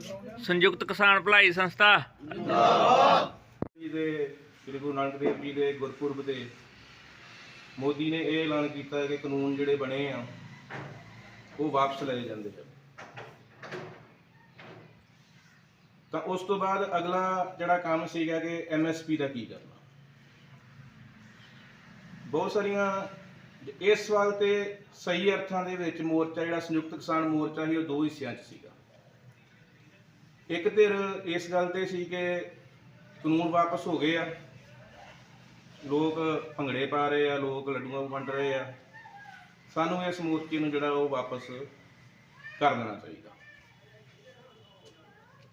ਸੰਯੁਕਤ ਕਿਸਾਨ ਭਲਾਈ ਸੰਸਥਾ। ਜੀ ਦੇ ਸ੍ਰੀ ਗੁਰੂ ਨਾਨਕ ਦੇਵ ਜੀ ਦੇ ਗੁਰਪੁਰਬ ਤੇ ਮੋਦੀ ਨੇ ਇਹ ਐਲਾਨ ਕੀਤਾ ਕਿ ਕਾਨੂੰਨ ਜਿਹੜੇ ਬਣੇ ਆ, ਉਹ ਵਾਪਸ ਲਏ ਜਾਂਦੇ ਆ ਤਾਂ ਉਸ ਤੋਂ ਬਾਅਦ ਅਗਲਾ ਜਿਹੜਾ ਕੰਮ ਸੀਗਾ ਕਿ ਐਮਐਸਪੀ ਦਾ ਕੀ ਕਰਨਾ। ਬਹੁਤ ਸਾਰੀਆਂ, ਇਸ ਸਵਾਲ ਤੇ ਸਹੀ ਅਰਥਾਂ ਦੇ ਵਿੱਚ ਮੋਰਚਾ, ਜਿਹੜਾ ਸੰਯੁਕਤ ਕਿਸਾਨ ਮੋਰਚਾ ਸੀ, ਉਹ ਦੋ ਹਿੱਸਿਆਂ 'ਚ ਸੀਗਾ। ਇੱਕ ਧਿਰ ਇਸ ਗੱਲ ਤੇ ਸੀ ਕਿ ਕਾਨੂੰਨ ਵਾਪਸ ਹੋ ਗਏ ਆ। ਲੋਕ ਭੰਗੜੇ ਪਾ ਰਹੇ ਆ, ਲੋਕ ਲੱਡੂਆਂ ਵੰਡ ਰਹੇ ਆ। ਸਾਨੂੰ ਇਸ ਮੂਰਤੀ ਨੂੰ ਜਿਹੜਾ ਉਹ ਵਾਪਸ ਕਰ ਦੇਣਾ ਚਾਹੀਦਾ।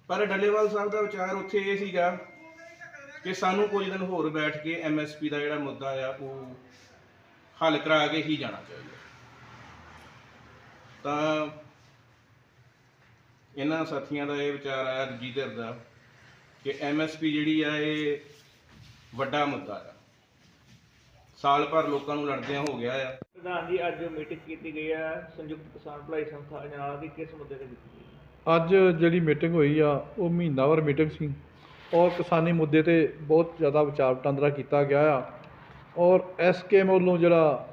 ਪਰ ਡੱਲੇਵਾਲ ਸਾਹਿਬ ਦਾ ਵਿਚਾਰ ਉੱਥੇ ਇਹ ਸੀਗਾ ਕਿ ਸਾਨੂੰ ਕੁਝ ਦਿਨ ਹੋਰ ਬੈਠ ਕੇ ਐਮਐਸਪੀ ਦਾ ਜਿਹੜਾ ਮੁੱਦਾ ਆ, ਉਹ ਹੱਲ ਕਰਾ ਕੇ ਹੀ ਜਾਣਾ ਚਾਹੀਦਾ। ਤਾਂ ਇਹਨਾਂ ਸਾਥੀਆਂ ਦਾ ਇਹ ਵਿਚਾਰ ਆਇਆ ਦੂਜੀ ਧਿਰ ਦਾ ਕਿ ਐਮਐਸਪੀ ਜਿਹੜੀ ਆ ਇਹ ਵੱਡਾ ਮੁੱਦਾ ਆ। ਸਾਲ ਭਰ ਲੋਕਾਂ ਨੂੰ ਲੜਦਿਆਂ ਹੋ ਗਿਆ ਆ। ਪ੍ਰਧਾਨ ਜੀ ਅੱਜ ਮੀਟਿੰਗ ਕੀਤੀ ਗਈ ਹੈ ਸੰਯੁਕਤ ਕਿਸਾਨ ਭਲਾਈ ਸੰਸਥਾ ਅਜਨਾਲਾ ਦੀ ਕਿਸ ਮੁੱਦੇ ਤੇ ਕੀਤੀ ਅੱਜ ਜਿਹੜੀ ਮੀਟਿੰਗ ਹੋਈ ਆ ਉਹ ਮਹੀਨਾਵਰ ਮੀਟਿੰਗ ਸੀ ਔਰ ਕਿਸਾਨੀ ਮੁੱਦੇ ਤੇ ਬਹੁਤ ਜ਼ਿਆਦਾ ਵਿਚਾਰ ਵਟਾਂਦਰਾ ਕੀਤਾ ਗਿਆ ਆ। ਔਰ ਐਸਕੇਐਮ ਵੱਲੋਂ ਜਿਹੜਾ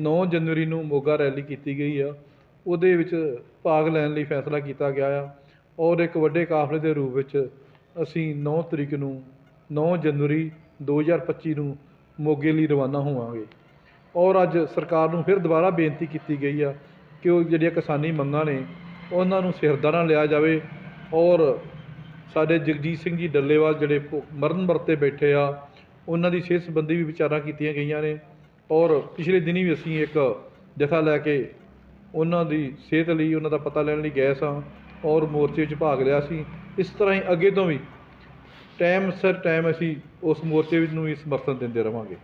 9 ਜਨਵਰੀ ਨੂੰ ਮੋਗਾ ਰੈਲੀ ਕੀਤੀ ਗਈ ਆ ਉਹਦੇ ਵਿੱਚ ਭਾਗ ਲੈਣ ਲਈ ਫੈਸਲਾ ਕੀਤਾ ਗਿਆ ਆ। ਔਰ ਇੱਕ ਵੱਡੇ ਕਾਫਲੇ ਦੇ ਰੂਪ ਵਿੱਚ ਅਸੀਂ 9 ਤਰੀਕ ਨੂੰ 9 ਜਨਵਰੀ 2025 ਨੂੰ ਮੋਗੇ ਲਈ ਰਵਾਨਾ ਹੋਵਾਂਗੇ। ਔਰ ਅੱਜ ਸਰਕਾਰ ਨੂੰ ਫਿਰ ਦੁਬਾਰਾ ਬੇਨਤੀ ਕੀਤੀ ਗਈ ਆ ਕਿ ਉਹ ਜਿਹੜੀਆਂ ਕਿਸਾਨੀ ਮੰਗਾਂ ਨੇ, ਉਹਨਾਂ ਨੂੰ ਸਿਰਦਾਰਾਂ ਲਿਆ ਜਾਵੇ। ਔਰ ਸਾਡੇ ਜਗਜੀਤ ਸਿੰਘ ਜੀ ਡੱਲੇਵਾਲ ਜਿਹੜੇ ਭੁ- ਮਰਨ ਵਰਤੇ ਬੈਠੇ ਆ, ਉਹਨਾਂ ਦੀ ਸਿਹਤ ਸੰਬੰਧੀ ਵੀ ਵਿਚਾਰਾਂ ਕੀਤੀਆਂ ਗਈਆਂ ਨੇ। ਔਰ ਪਿਛਲੇ ਦਿਨੀ ਵੀ ਅਸੀਂ ਇੱਕ ਜਥਾ ਲੈ ਕੇ ਉਹਨਾਂ ਦੀ ਸਿਹਤ ਲਈ ਉਹਨਾਂ ਦਾ ਪਤਾ ਲੈਣ ਲਈ ਗਏ ਸਾਂ ਔਰ ਮੋਰਚੇ 'ਚ ਭਾਗ ਲਿਆ ਸੀ। ਇਸ ਤਰ੍ਹਾਂ ਹੀ ਅੱਗੇ ਤੋਂ ਵੀ ਟਾਈਮ ਸਿਰ ਟਾਈਮ ਅਸੀਂ ਉਸ ਮੋਰਚੇ ਨੂੰ ਵੀ ਸਮਰਥਨ ਦਿੰਦੇ ਰਵਾਂਗੇ।